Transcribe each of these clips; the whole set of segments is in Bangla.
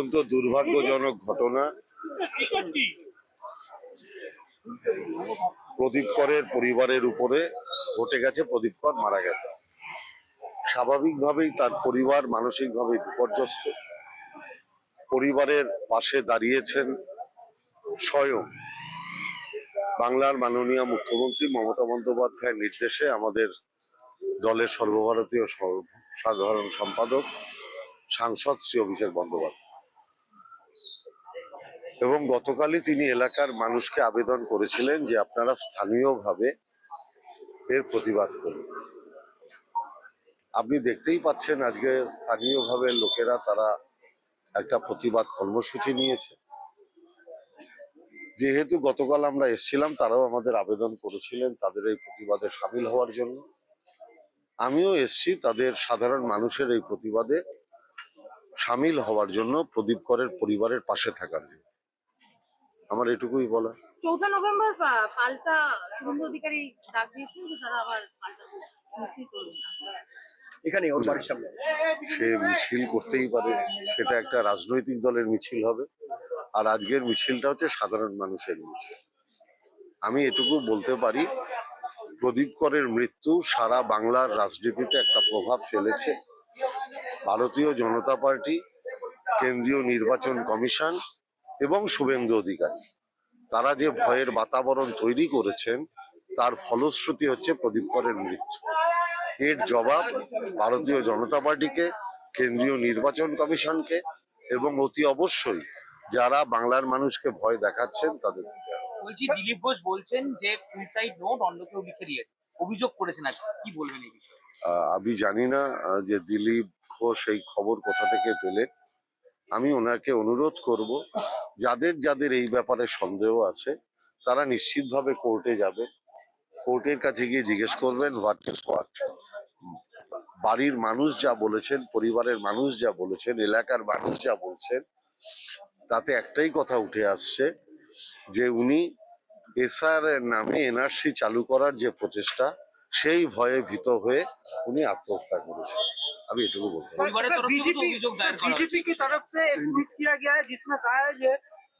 অত্যন্ত দুর্ভাগ্যজনক ঘটনা। প্রদীপ করের পরিবারের উপরে ঘটে গেছে, প্রদীপ কর মারা গেছে। স্বাভাবিকভাবেই তার পরিবার মানসিকভাবে বিপর্যস্ত। পরিবারের পাশে দাঁড়িয়েছেন স্বয়ং বাংলার মাননীয় মুখ্যমন্ত্রী মমতা বন্দ্যোপাধ্যায়ের নির্দেশে আমাদের দলের সর্বভারতীয় সর- সাধারণ সম্পাদক, সাংসদ শ্রী অভিষেক বন্দ্যোপাধ্যায়। এবং গতকালই তিনি এলাকার মানুষকে আবেদন করেছিলেন যে আপনারা স্থানীয়ভাবে এর প্রতিবাদ করুন। আপনি দেখতেই পাচ্ছেন আজকে স্থানীয়ভাবে লোকেরা তারা একটা প্রতিবাদ কর্মসূচি নিয়েছে। যেহেতু গতকাল আমরা এসেছিলাম, তারাও আমাদের আবেদন করেছিলেন তাদের এই প্রতিবাদে সামিল হওয়ার জন্য। আমিও এসছি তাদের সাধারণ মানুষের এই প্রতিবাদে সামিল হওয়ার জন্য প্রদীপ করের পরিবারের পাশে থাকার জন্য। আমার এটুকুই বলা চৌঠা নভেম্বর পাল্টা শুভেন্দু অধিকারী ডাক দিয়েছেন যে তারা আবার পাল্টা এখানে ওর বাড়ির সামনে। সে মিছিল করতেই পারে সেটা একটা রাজনৈতিক দলের মিছিল হবে। আর আজকের মিছিলটা হচ্ছে সাধারণ মানুষের মিছিল। আমি এটুকু বলতে পারি প্রদীপ করের মৃত্যু সারা বাংলার রাজনীতিতে একটা প্রভাব ফেলেছে। ভারতীয় জনতা পার্টি কেন্দ্রীয় নির্বাচন কমিশন এবং শুভেন্দু অধিকারী। তারা যে ভয়ের বাতাবরণ তৈরি করেছেন তার ফলশ্রুতি হচ্ছে প্রদীপ করের মৃত্যু। এর জবাব ভারতীয় জনতা পার্টিকে কেন্দ্রীয় নির্বাচন কমিশনকে এবং অতি অবশ্যই যারা বাংলার মানুষকে ভয় দেখাচ্ছেন তাদের বলছি দিলীপ ঘোষ বলছেন যে সুইসাইড নোট অন্য কেউ লিখে দিয়েছে। অভিযোগ করেছেন আজকে। কি বলবেন এই বিষয়ে? আমি জানি না যে দিলীপ ঘোষ এই খবর কোথা থেকে পেলেন। আমি ওনাকে অনুরোধ করব, যাদের যাদের এই ব্যাপারে সন্দেহ আছে, তারা নিশ্চিতভাবে কোর্টে যাবে। কোর্টের কাছে গিয়ে জিজ্ঞেস করবেন হোয়াট ইজ হোয়াট বাড়ির মানুষ যা বলেছেন, পরিবারের মানুষ যা বলেছেন, এলাকার মানুষ যা বলছেন, তাতে একটাই কথা উঠে আসছে, যে উনি এসআর নামে এনআরসি চালু করার যে প্রচেষ্টা সেই ভয়ে ভীত হয়ে উনি আত্মহত্যা করেছেন আমি এটুকু বলতে পারি। পরিবারের তরফ থেকে তো অভিযোগ দায়ের করা হয়েছে। बीजेपी की तरफ से एक ट्वीट किया गया है जिसमें कहा है कि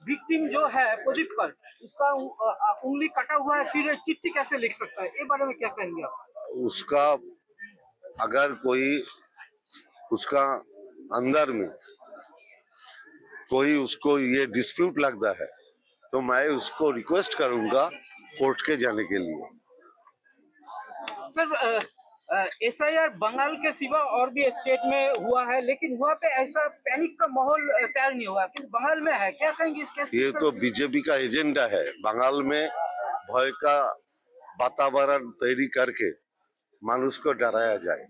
विक्टिम जो है प्रदीप पर उसका उ- अ- उंगली कटा हुआ है फिर ये चिट्ठी कैसे लिख सकता है ये बारे में क्या कहेंगे आप उसका अगर कोई उसका अंदर में कोई उसको ये डिस्प्यूट लगता है तो मैं उसको रिक्वेस्ट करूंगा कोर्ट के जाने के लिए sir S I R Bengal के सिवा और भी स्टेट में हुआ है लेकिन वहाँ पे ऐसा पैनिक का माहौल तैयार नहीं हुआ। कि बंगाल में है क्या कहेंगे इस केस ये तो बीजेपी का एजेंडा है। बंगाल में भय का वातावरण तैयारी करके मानुष को डराया जाए।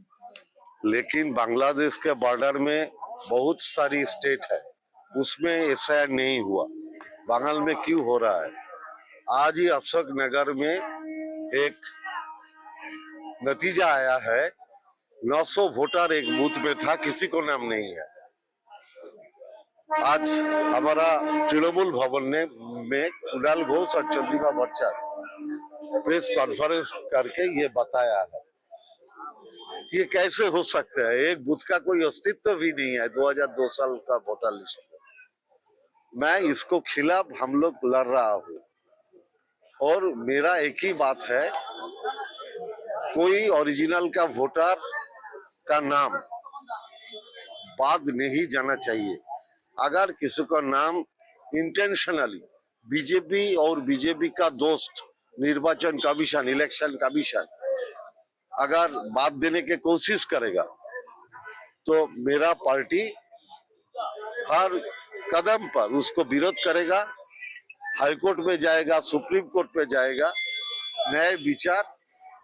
लेकिन बांग्लादेश के बॉर्डर में बहुत सारी स्टेट है। उसमें ऐसा नहीं हुआ। बंगाल में क्यों हो रहा है? आज ही अशोक नगर में एक नतीजा आया है 900 वोटर एक बूथ में था, किसी को नाम नहीं है। आज हमारा तृणमूल भवन ने, में कुणाल घोष और चंद्रिमा भट्टाचार्य प्रेस कॉन्फ्रेंस करके ये बताया है। ये कैसे हो सकता है? एक बूथ का कोई अस्तित्व भी नहीं है 2002 साल का वोटर लिस्ट। मैं इसको खिलाफ हम लोग लड़ रहा हूँ। और मेरा एक ही बात है कोई ओरिजिनल का वोटर का नाम बाद नहीं जाना चाहिए। अगर किसी का नाम इंटेंशनली बीजेपी और बीजेपी का दोस्त, निर्वाचन कमीशन इलेक्शन कमीशन अगर बात देने की कोशिश करेगा तो मेरा पार्टी हर कदम पर उसको विरोध करेगा, हाईकोर्ट में जाएगा, सुप्रीम कोर्ट में जाएगा, न्याय विचार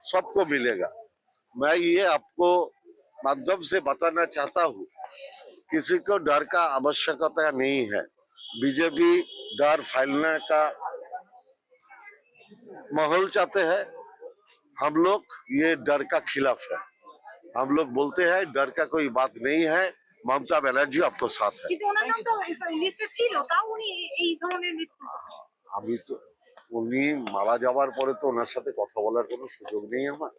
सबको मिलेगा मैं ये आपको माध्यम से बताना चाहता हूँ किसी को डर का आवश्यकता नहीं है बीजेपी डर फैलने का माहौल चाहते हैं हम लोग ये डर का खिलाफ है हम लोग बोलते हैं डर का कोई बात नहीं है ममता बनर्जी आपको साथ है কিন্তু ওনার নাম তো লিস্টে ছিল তাও উনি এই- এই ধরনের মৃত্যু আমি তো উনি মারা যাওয়ার পরে তো ওনার সাথে কথা বলার কোনো সুযোগ নেই আমার।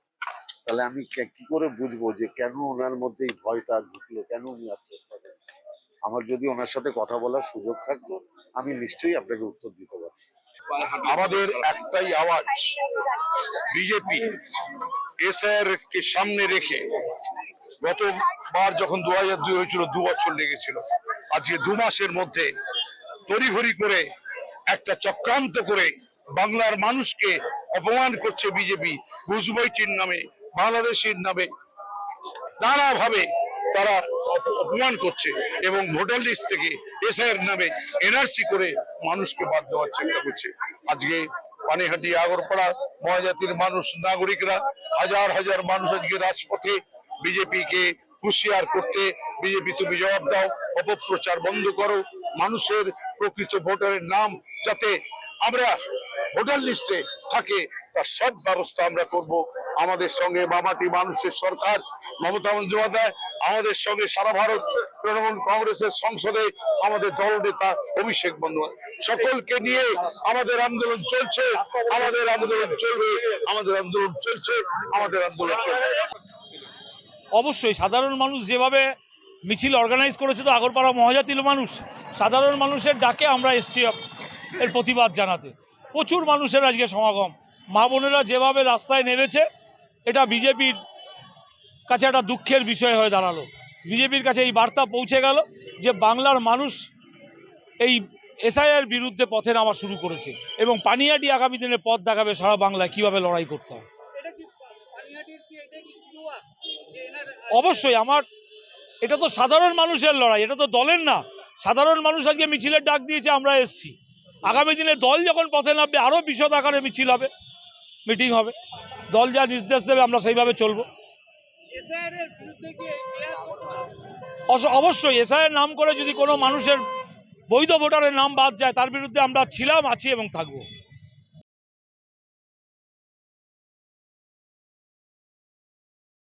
তাহলে আমি কি করে বুঝব যে কেন ওনার মধ্যে এই ভয়টা ঢুকলো কেন উনি আত্মহত্যা করলেন? আমার যদি ওনার সাথে কথা বলার সুযোগ থাকতো, আমি নিশ্চয়ই আপনাকে উত্তর দিতে পারতাম। আমাদের একটাই আওয়াজ, বিজেপি এসআর কে সামনে রেখে গতবার যখন দু হাজার দুই হয়েছিল, দু বছর লেগেছিল, আজকে দু মাসের মধ্যে তড়িঘড়ি করে একটা চক্রান্ত করে বাংলার মানুষকে অপমান করছে বিজেপি ঘুষবৈটির নামে, বাংলাদেশের নামে। নানাভাবে তারা অপমান করছে এবং ভোটার লিস্ট থেকে এসআইয়ের নামে এনআরসি করে মানুষকে বাদ দেওয়ার চেষ্টা করছে। আজকে পানিহাটি, আগরপাড়া, মহাজাতির মানুষ, নাগরিকরা হাজার হাজার মানুষ আজকে রাজপথে বিজেপিকে হুঁশিয়ার করতে বিজেপি তুমি জবাব দাও, অপপ্রচার বন্ধ করো, মানুষের প্রকৃত ভোটারের নাম যাতে আমরা ভোটার লিস্টে থাকে তার সব ব্যবস্থা আমরা করব। আমাদের সঙ্গে মামাটি মানুষের সরকার, মমতা বন্দ্যোপাধ্যায়, আমাদের সঙ্গে সারা ভারত তৃণমূল কংগ্রেসের সংসদে আমাদের দল নেতা অভিষেক বন্দ্যোপাধ্যায়। সকলকে নিয়ে আমাদের আন্দোলন চলছে, আমাদের আন্দোলন চলবে, আমাদের আন্দোলন চলছে, আমাদের আন্দোলন চলবে। অবশ্যই, সাধারণ মানুষ যেভাবে মিছিল অর্গানাইজ করেছে তো আগরপাড়া মহাজাতির মানুষ, সাধারণ মানুষের ডাকে আমরা এসছি। এর প্রতিবাদ জানাতে। প্রচুর মানুষের আজকে সমাগম। মা বোনেরা যেভাবে রাস্তায় নেমেছে, এটা বিজেপির কাছে একটা দুঃখের বিষয় হয়ে দাঁড়াল। বিজেপির কাছে এই বার্তা পৌঁছে গেল যে বাংলার মানুষ এই এসআইআর বিরুদ্ধে পথে নামা শুরু করেছে এবং পানিয়াটি আগামী দিনে পথ দেখাবে সারা বাংলায় কীভাবে লড়াই করতে হয়। অবশ্যই আমার, এটা তো সাধারণ মানুষের লড়াই, এটা তো দলের না। সাধারণ মানুষ আজকে মিছিলের ডাক দিয়েছে, আমরা এসছি। আগামী দিনে দল যখন পথে নামবে আরও বিশদ আকারে মিছিল হবে মিটিং হবে। দল যা নির্দেশ দেবে আমরা সেইভাবে চলবো। অবশ্যই এসআইয়ের নাম করে যদি কোনো মানুষের বৈধ ভোটারের নাম বাদ যায় তার বিরুদ্ধে আমরা ছিলাম আছি এবং থাকব।